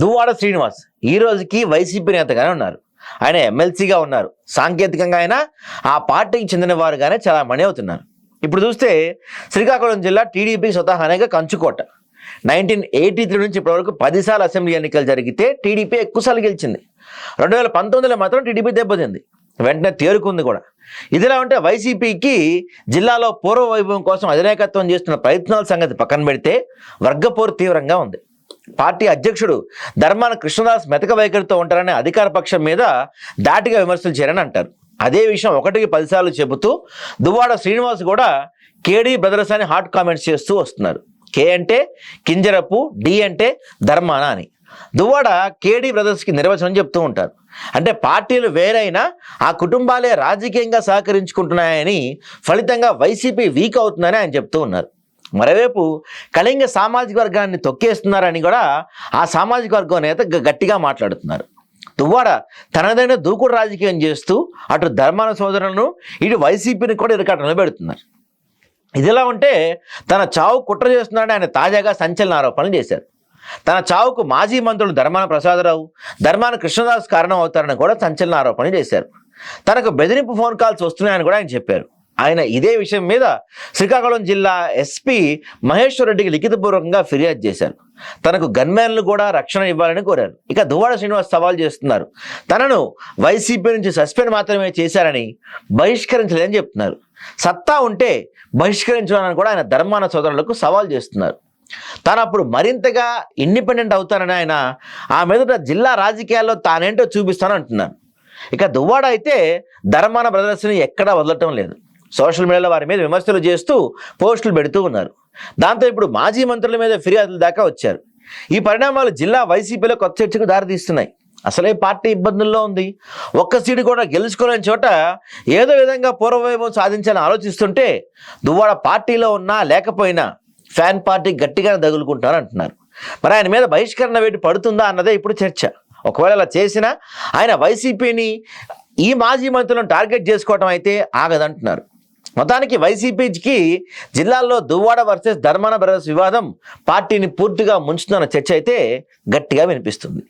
దువ్వాడ శ్రీనివాస్ ఈ రోజుకి వైసీపీ నేతగానే ఉన్నారు. ఆయన ఎమ్మెల్సీగా ఉన్నారు. సాంకేతికంగా ఆయన ఆ పార్టీకి చెందిన వారుగానే చాలా మణి అవుతున్నారు. ఇప్పుడు చూస్తే శ్రీకాకుళం జిల్లా టీడీపీ స్వతహానేగా కంచుకోట. నైన్టీన్ ఎయిటీ త్రీ నుంచి ఇప్పటివరకు పదిసార్లు అసెంబ్లీ ఎన్నికలు జరిగితే టీడీపీ ఎక్కువసార్లు గెలిచింది. రెండు వేల పంతొమ్మిదిలో మాత్రం టీడీపీ దెబ్బతింది. వెంటనే తేరుకుంది కూడా. ఇదిలా ఉంటే వైసీపీకి జిల్లాలో పూర్వ వైభవం కోసం అధినాయకత్వం చేస్తున్న ప్రయత్నాల సంగతి పక్కన పెడితే వర్గపోరు తీవ్రంగా ఉంది. పార్టీ అధ్యక్షుడు ధర్మాన కృష్ణదాస్ మెతక వైఖరితో ఉంటారనే అధికార పక్షం మీద దాటిగా విమర్శలు చేరని అంటారు. అదే విషయం ఒకటికి పదిసార్లు చెబుతూ దువ్వాడ శ్రీనివాస్ కూడా కేడీ బ్రదర్స్ అని హాట్ కామెంట్స్ చేస్తూ వస్తున్నారు. కే అంటే కింజరపు డి అంటే ధర్మాన అని. దువ్వాడ కేడీ బ్రదర్స్కి నిర్వచనం చెప్తూ ఉంటారు. అంటే పార్టీలు వేరైనా ఆ కుటుంబాలే రాజకీయంగా సహకరించుకుంటున్నాయని ఫలితంగా వైసీపీ వీక్ అవుతుందని ఆయన చెప్తూ ఉన్నారు. మరోవైపు కళింగ సామాజిక వర్గాన్ని తొక్కేస్తున్నారని కూడా ఆ సామాజిక వర్గం నేత గట్టిగా మాట్లాడుతున్నారు. దువ్వాడ తనదైన దూకుడు రాజకీయం చేస్తూ అటు ధర్మాన సోదరులను ఇటు వైసీపీని కూడా ఇరకాటంలో పెడుతున్నారు ఇదిలా ఉంటే తన చావు కుట్ర చేస్తున్నాడని ఆయన తాజాగా సంచలన ఆరోపణలు చేశారు. తన చావుకు మాజీ మంత్రులు ధర్మాన ప్రసాదరావు ధర్మాన కృష్ణదాస్ కారణం అవుతారని కూడా సంచలన ఆరోపణలు చేశారు. తనకు బెదిరింపు ఫోన్ కాల్స్ వస్తున్నాయని కూడా ఆయన చెప్పారు. ఆయన ఇదే విషయం మీద శ్రీకాకుళం జిల్లా ఎస్పీ మహేశ్వర్ రెడ్డికి లిఖితపూర్వకంగా ఫిర్యాదు చేశారు. తనకు గన్మ్యాన్లు కూడా రక్షణ ఇవ్వాలని కోరారు. ఇక దువ్వాడ శ్రీనివాస్ సవాల్ చేస్తున్నారు. తనను వైసీపీ నుంచి సస్పెండ్ మాత్రమే చేశారని బహిష్కరించలేదని చెప్తున్నారు. సత్తా ఉంటే బహిష్కరించాలని కూడా ఆయన ధర్మాన సోదరులకు సవాల్ చేస్తున్నారు. తాను అప్పుడు మరింతగా ఇండిపెండెంట్ అవుతానని ఆయన ఆ మీదట జిల్లా రాజకీయాల్లో తానేంటో చూపిస్తాను అంటున్నాను ఇక దువ్వాడ అయితే ధర్మాన బ్రదర్స్ని ఎక్కడా వదలటం లేదు. సోషల్ మీడియాలో వారి మీద విమర్శలు చేస్తూ పోస్టులు పెడుతూ ఉన్నారు. దాంతో ఇప్పుడు మాజీ మంత్రుల మీద ఫిర్యాదుల దాకా వచ్చారు. ఈ పరిణామాలు జిల్లా వైసీపీలో కొత్త చర్చకు దారితీస్తున్నాయి. అసలే పార్టీ ఇబ్బందుల్లో ఉంది. ఒక్క సీటు కూడా గెలుచుకోలేని చోట ఏదో విధంగా పూర్వవైభవం సాధించాలని ఆలోచిస్తుంటే దువ్వాడ పార్టీలో ఉన్నా లేకపోయినా ఫ్యాన్ పార్టీ గట్టిగానే తగులుకుంటారు అంటున్నారు. మరి ఆయన మీద బహిష్కరణ వేటు పడుతుందా అన్నదే ఇప్పుడు చర్చ. ఒకవేళ అలా చేసినా ఆయన వైసీపీని ఈ మాజీ మంత్రులను టార్గెట్ చేసుకోవటం అయితే ఆగదంటున్నారు. మొత్తానికి వైసీపీకి జిల్లాల్లో దువ్వాడ వర్సెస్ ధర్మాన బ్రదర్స్ వివాదం పార్టీని పూర్తిగా ముంచుతున్న చర్చ అయితే గట్టిగా వినిపిస్తుంది.